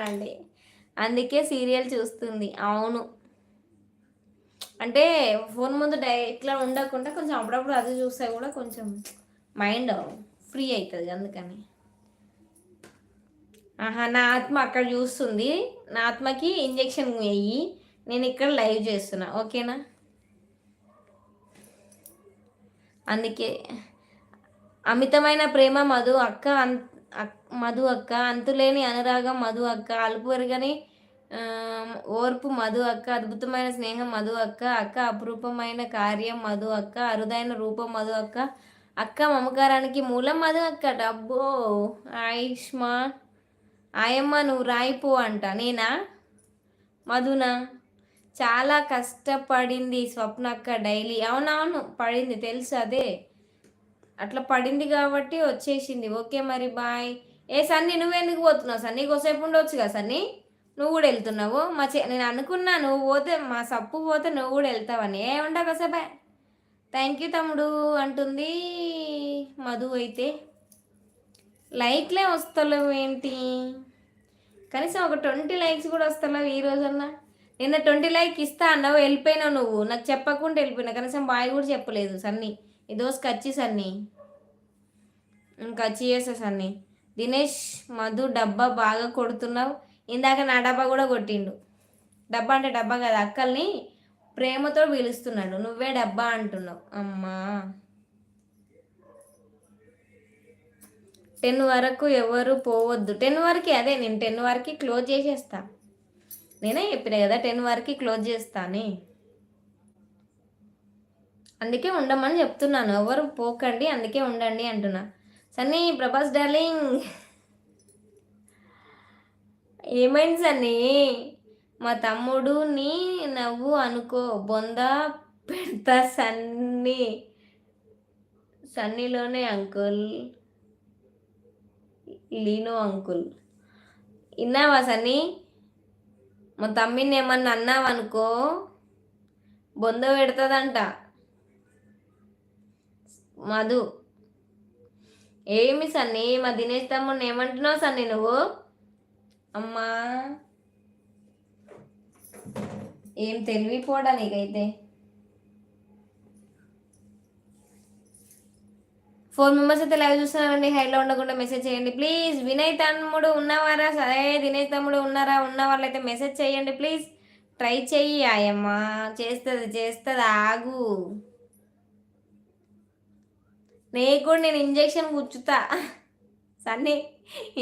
చూస్తున్నానండి అందుకే సీరియల్ చూస్తుంది. అవును. అంటే ఫోన్ ముందు డై ఇట్లా ఉండకుండా కొంచెం అప్పుడప్పుడు అది చూస్తే కూడా కొంచెం మైండ్ ఫ్రీ అవుతుంది అందుకని. ఆహా నా ఆత్మ అక్కడ చూస్తుంది. నా ఆత్మకి ఇంజెక్షన్ వేయి. నేను ఇక్కడ లైవ్ చేస్తున్నా. ఓకేనా? అందుకే అమితమైన ప్రేమ మధు అక్క మధు అక్క అంతులేని అనురాగం మధు అక్క అలుపురగని ఓర్పు మధు అక్క అద్భుతమైన స్నేహం మధు అక్క అక్క అపురూపమైన కార్యం మధు అక్క అరుదైన రూపం మధు అక్క అక్క మమకారానికి మూలం మధు అక్క. డబ్బో ఆయుష్మా ఆయమ్మ నువ్వు రాయిపో అంట. నేనా? మధునా? చాలా కష్టపడింది స్వప్న అక్క డైలీ. అవునవును పడింది తెలుసు అదే. అట్లా పడింది కాబట్టి వచ్చేసింది. ఓకే మరి బాయ్. ఏ సన్నీ నువ్వెందుకు పోతున్నావు? సన్నీ కొసేపు ఉండొచ్చు కదా సన్నీ? నువ్వు కూడా వెళ్తున్నావు? మా చె నేను అనుకున్నా నువ్వు పోతే మా సప్పు పోతే నువ్వు కూడా వెళ్తావని ఏ కదా కొసేపే. థ్యాంక్ యూ తమ్ముడు అంటుంది మధు అయితే. లైక్లే వస్తలేవు ఏంటి? కనీసం ఒక ట్వంటీ లైక్స్ కూడా వస్తలేవు ఈ రోజన్నా. నిన్న ట్వంటీ లైక్ ఇస్తా అన్నావు వెళ్ళిపోయినావు నువ్వు. నాకు చెప్పకుండా వెళ్ళిపోయినా కనీసం బాయ్ కూడా చెప్పలేదు సన్నీ. ఈ దోస్ కచ్చి సన్నీ. వచ్చి చేస్తా సన్నీ. దినేష్ మధు డబ్బా బాగా కొడుతున్నావు. ఇందాక నా డబ్బా కూడా కొట్టిండు. డబ్బా అంటే డబ్బా కదా అక్కల్ని ప్రేమతో పిలుస్తున్నాడు. నువ్వే డబ్బా అంటున్నావు. అమ్మా. టెన్ వరకు ఎవరు పోవద్దు. టెన్ వరకు అదే నేను టెన్ వరకు క్లోజ్ చేసేస్తా. నేనే చెప్పిన కదా టెన్ వరకు క్లోజ్ చేస్తానే అందుకే ఉండమని చెప్తున్నాను. ఎవరు పోకండి అందుకే ఉండండి అంటున్నా. Sunny Prabhas darling. ఏమైంది సన్నీ? మా తమ్ముడు నీ నవ్వు అనుకో బొంద పెడతా సన్నీ. సన్నీలోనే అంకుల్ లీనో అంకుల్. విన్నావా సన్నీ? మా తమ్మిని ఏమన్నా అన్నావనుకో బొంద పెడుతుందంట. మధు. ఏమి సన్నీ? మా దినేష్ తమ్ముడిని ఏమంటున్నావు సన్ని నువ్వు? అమ్మా. ఏం తెలివిపోడా నీకైతే? ఫోర్ మెంబర్స్ అయితే లైవ్ చూస్తున్నారండి. హైలో ఉండకుండా మెసేజ్ చేయండి. ప్లీజ్ వినయ్ తమ్ముడు ఉన్నవారా? సరే దినేష్ తమ్ముడు ఉన్నారా? ఉన్న వాళ్ళైతే మెసేజ్ చేయండి ప్లీజ్. ట్రై చెయ్యి ఆయమ్మా. చేస్తుంది చేస్తుంది ఆగు. నీకు కూడా నేను ఇంజెక్షన్ కూర్చుతా సన్నీ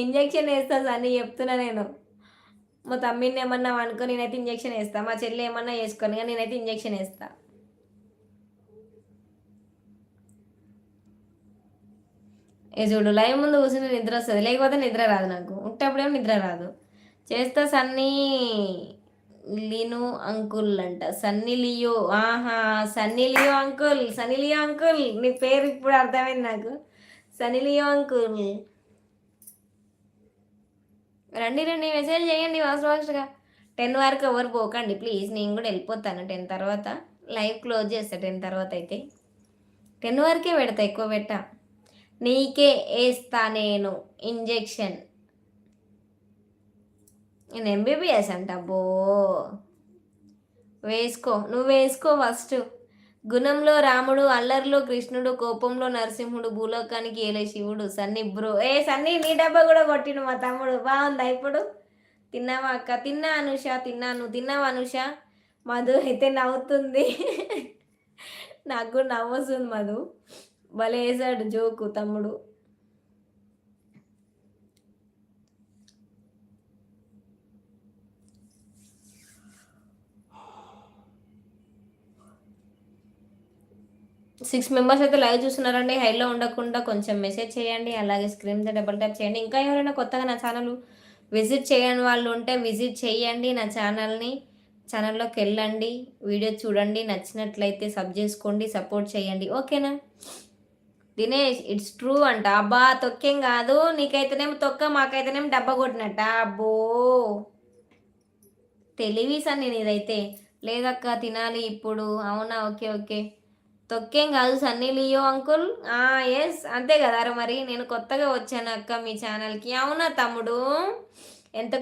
ఇంజెక్షన్ వేస్తా సన్నీ చెప్తున్నా నేను. మా తమ్మిని ఏమన్నా అనుకో నేనైతే ఇంజెక్షన్ వేస్తా. మా చెల్లి ఏమన్నా వేసుకొని కానీ నేనైతే ఇంజెక్షన్ వేస్తా. ఏ చూడు లైవ్ ముందు కూర్చుని నిద్ర వస్తుంది. లేకపోతే నిద్ర రాదు నాకు. ఉంటప్పుడేమో నిద్ర రాదు. చేస్తా సన్నీ. లినో అంకుల్ అంట. Sunny Leo. ఆహా Sunny Leo uncle Sunny Leo uncle. నీ పేరు ఇప్పుడు అర్థమైంది నాకు. Sunny Leo uncle. రండి రండి మెసేజ్ చేయండి ఫాస్ట్ ఫాస్ట్గా టెన్ వరకు ఎవరు పోకండి ప్లీజ్ నేను కూడా వెళ్ళిపోతాను. టెన్ తర్వాత లైవ్ క్లోజ్ చేస్తా టెన్ తర్వాత అయితే. టెన్ వరకే పెడతా ఎక్కువ పెట్టా. నీకే వేస్తా నేను ఇంజెక్షన్. నేను ఎంబీబీఎస్ అంట బో వేసుకో నువ్వు వేసుకో ఫస్ట్ గుణంలో రాముడు అల్లరిలో కృష్ణుడు కోపంలో నరసింహుడు భూలోకానికి ఏలే శివుడు సన్ని బ్రో. ఏ సన్ని నీ డబ్బా కూడా కొట్టిండు మా తమ్ముడు. బాగుందా ఇప్పుడు? తిన్నావా అక్క? తిన్నా అనుష తిన్నాను. తిన్నావా అనుష? మధు అయితే నవ్వుతుంది. నాకు కూడా వస్తుంది మధు. భలే వేసాడు జోకు తమ్ముడు. సిక్స్ మెంబర్స్ అయితే లైవ్ చూస్తున్నారండి. హైలో ఉండకుండా కొంచెం మెసేజ్ చేయండి. అలాగే స్క్రీన్ మీద డబుల్ ట్యాప్ చేయండి. ఇంకా ఎవరైనా కొత్తగా నా ఛానల్ విజిట్ చేయని వాళ్ళు ఉంటే విజిట్ చేయండి నా ఛానల్ని. ఛానల్లోకి వెళ్ళండి. వీడియో చూడండి. నచ్చినట్లయితే సబ్ చేసుకోండి. సపోర్ట్ చేయండి. ఓకేనా? దినేష్ ఇట్స్ ట్రూ అంట. అబ్బా తొక్కేం కాదు. నీకైతేనేమో తొక్క మాకైతేనేమో డబ్బా కొట్టినట్ట. అబ్బో! తెలివి సార్ నేను ఇదైతే లేదక్క తినాలి ఇప్పుడు. అవునా? Okay okay. తొక్కేం కాదు సన్నీ లియో అంకుల్. ఎస్ అంతే కదా మరి నేను కొత్తగా వచ్చాను అక్క మీ ఛానల్కి అవునా తమ్ముడు? ఎంత